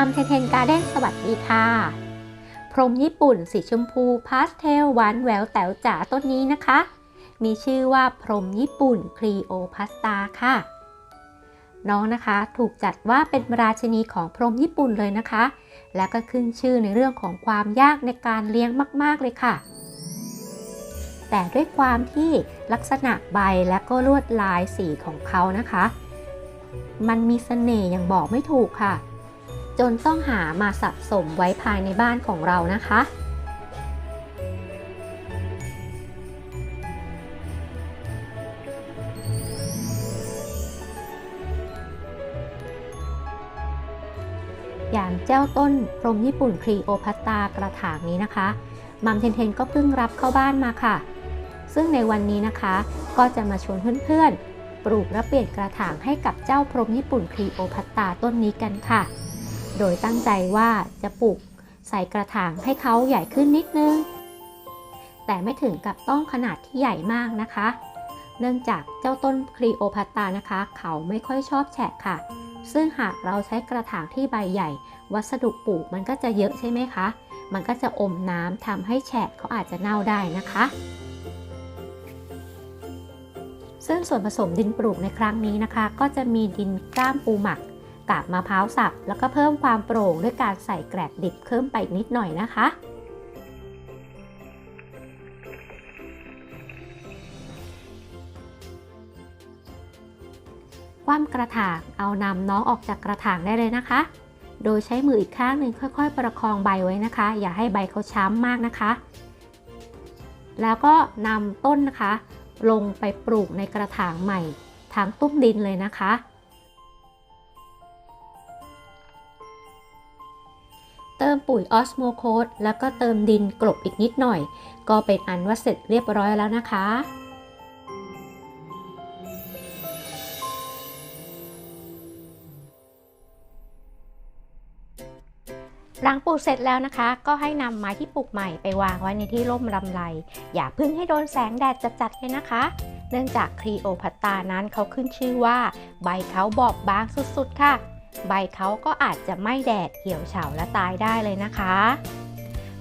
มัมเทเทนการ์เด้นสวัสดีค่ะ พรมญี่ปุ่นสีชมพูพาสเทลหวานแหววแต๋วจ๋าต้นนี้นะคะ มีชื่อว่าพรมญี่ปุ่นคลีโอพาสตาค่ะ น้องนะคะถูกจัดว่าเป็นราชินีของพรมญี่ปุ่นเลยนะคะ และก็ขึ้นชื่อในเรื่องของความยากในการเลี้ยงมาก ๆ เลยค่ะแต่ด้วยความที่ลักษณะใบและก็ลวดลายสีของเขานะคะ มันมีเสน่ห์อย่างบอกไม่ถูกค่ะ จนต้องหามาสะสมไว้ภายในบ้านของเรานะคะ อย่างเจ้าต้นพรมญี่ปุ่นครีโอพัตตากระถางนี้นะคะมัมเทนเทนก็เพิ่งรับเข้าบ้านมาค่ะ ซึ่งในวันนี้นะคะก็จะมาชวนเพื่อนๆ ปลูกและเปลี่ยนกระถางให้กับเจ้าพรมญี่ปุ่นครีโอพัตตาต้นนี้กันค่ะ โดยตั้งใจว่าจะปลูกใส่กระถางให้เขาใหญ่ขึ้นนิดนึง แต่ไม่ถึงกับต้องขนาดที่ใหญ่มากนะคะ เนื่องจากเจ้าต้นครีโอพัตตานะคะ เขาไม่ค่อยชอบแฉะค่ะ ซึ่งหากเราใช้กระถางที่ใบใหญ่ วัสดุปลูกมันก็จะเยอะใช่ไหมคะ มันก็จะอมน้ำทำให้แฉะเขาอาจจะเน่าได้นะคะซึ่งส่วนผสมดินปลูกในครั้งนี้นะคะ ก็จะมีดินกล้ามปูหมัก กาบมะพร้าวสับ แล้วก็เพิ่มความโปร่งด้วยการใส่แกลบดิบเพิ่มไปนิดหน่อยนะคะ คว่ำกระถางเอานำน้องออกจากกระถางได้เลยนะคะ โดยใช้มืออีกข้างหนึ่งค่อยๆ ประคองใบไว้นะคะ อย่าให้ใบเขาช้ำมากนะคะ แล้วก็นำต้นนะคะ ลงไปปลูกในกระถางใหม่ทางตุ้มดินเลยนะคะ เติมปุ๋ยออสโมโคสแล้วก็เติมดินกลบอีกนิดหน่อย ก็เป็นอันว่าเสร็จเรียบร้อยแล้วนะคะหลังปลูกเสร็จแล้วนะคะ ก็ให้นำไม้ที่ปลูกใหม่ไปวางไว้ในที่ร่มรำไร อย่าเพึ่งให้โดนแสงแดดจัดๆเลยนะคะ เนื่องจากครีโอพัตตานั้นเขาขึ้นชื่อว่า ใบเขาบอบบางสุดๆค่ะ ใบเขาก็อาจจะไม่แดดเหี่ยวเฉาและตายได้เลยนะคะ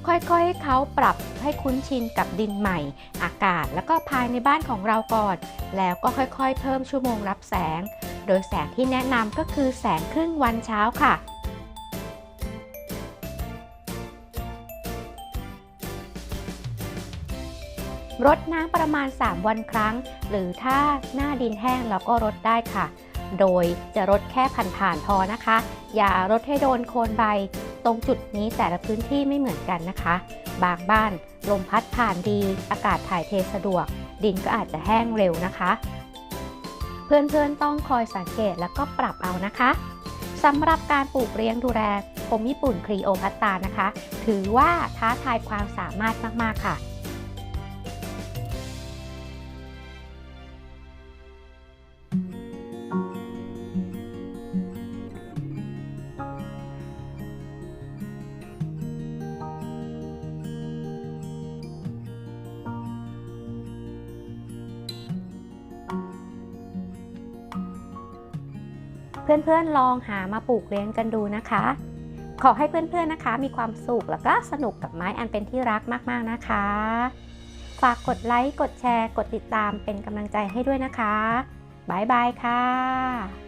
ค่อยๆให้เขาปรับให้คุ้นชินกับดินใหม่ อากาศแล้วก็ภายในบ้านของเราก่อน แล้วก็ค่อยๆ เพิ่มชั่วโมงรับแสง โดยแสงที่แนะนำก็คือแสงครึ่งวันเช้าค่ะรดน้ำประมาณ 3 วันครั้ง หรือถ้าหน้าดินแห้งเราก็รดได้ค่ะ โดยจะรดแค่ผ่านๆพอนะคะ อย่ารดให้โดนโคนใบ ตรงจุดนี้แต่ละพื้นที่ไม่เหมือนกันนะคะ บางบ้านลมพัดผ่านดี อากาศถ่ายเทสะดวก ดินก็อาจจะแห้งเร็วนะคะ เพื่อนๆต้องคอยสังเกตแล้วก็ปรับเอานะคะสำหรับการปลูกเลี้ยงดูแลพรมญี่ปุ่นครีโอพัตตานะคะ ถือว่าท้าทายความสามารถมากๆค่ะ เพื่อนๆลองหามาปลูกเลี้ยงกันดูนะคะ ขอให้เพื่อนๆนะคะ มีความสุขแล้วก็สนุกกับไม้อันเป็นที่รักมากๆนะคะ ฝากกดไลค์ กดแชร์ กดติดตามเป็นกำลังใจให้ด้วยนะคะบ๊ายบายค่ะ